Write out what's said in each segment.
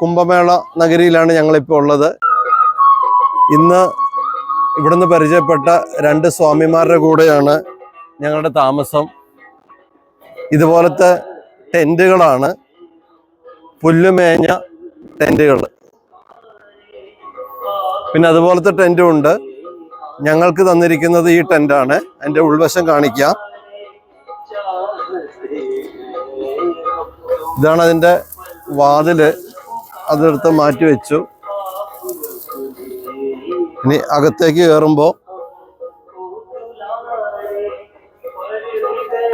കുംഭമേള നഗരിയിലാണ് ഞങ്ങളിപ്പോൾ ഉള്ളത്. ഇന്ന് ഇവിടുന്ന് പരിചയപ്പെട്ട രണ്ട് സ്വാമിമാരുടെ കൂടെയാണ് ഞങ്ങളുടെ താമസം. ഇതുപോലത്തെ ടെന്റുകളാണ് പുല്ലുമേഞ്ഞ ടെന്റുകൾ പിന്നെ അതുപോലത്തെ ടെന്റും ഉണ്ട്. ഞങ്ങൾക്ക് തന്നിരിക്കുന്നത് ഈ ടെന്റാണ് എന്റെ ഉൾവശം കാണിക്കാം. ഇതാണ് അതിന്റെ വാതിൽ. അതെടുത്ത് മാറ്റി വെച്ചു. ഇനി അകത്തേക്ക് കയറുമ്പോൾ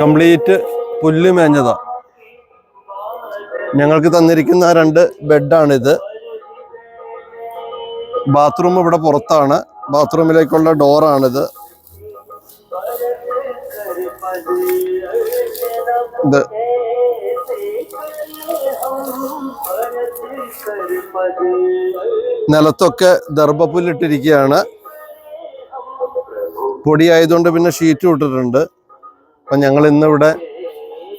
കംപ്ലീറ്റ് പുല്ല് മേഞ്ഞതാ. ഞങ്ങൾക്ക് തന്നിരിക്കുന്ന രണ്ട് ബെഡാണിത്. ബാത്റൂം ഇവിടെ പുറത്താണ്. ബാത്റൂമിലേക്കുള്ള ഡോറാണിത്. ഇത്. നിലത്തൊക്കെ ദർഭപ്പുല്ലിട്ടിരിക്കുകയാണ്. പൊടിയായതുകൊണ്ട് പിന്നെ ഷീറ്റ് ഇട്ടിട്ടുണ്ട്. അപ്പം ഞങ്ങൾ ഇന്നിവിടെ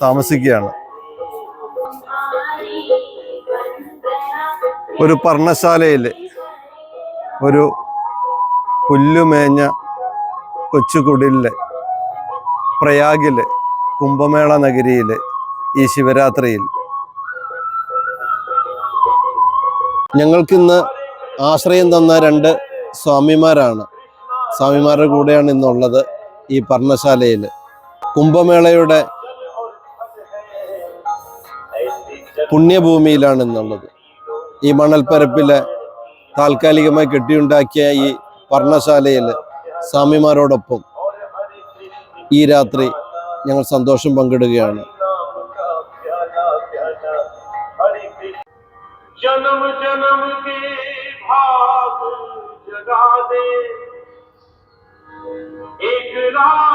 താമസിക്കുകയാണ്. ഒരു പർണശാലയിൽ ഒരു പുല്ലുമേഞ്ഞ കൊച്ചുകുടിലെ പ്രയാഗിൽ കുംഭമേള നഗരിയിൽ ഈ ശിവരാത്രിയിൽ ഞങ്ങൾക്കിന്ന് ആശ്രയം തന്ന രണ്ട് സ്വാമിമാരാണ്. സ്വാമിമാരുടെ കൂടെയാണ് ഇന്നുള്ളത് ഈ പർണശാലയിൽ കുംഭമേളയുടെ പുണ്യഭൂമിയിലാണ് ഇന്നുള്ളത്. ഈ മണൽപ്പരപ്പിലെ താൽക്കാലികമായി കെട്ടിയുണ്ടാക്കിയ ഈ പർണശാലയിൽ സ്വാമിമാരോടൊപ്പം ഈ രാത്രി ഞങ്ങൾ സന്തോഷം പങ്കിടുകയാണ്. जन्म जन्म के भाग जगा दे। एक रात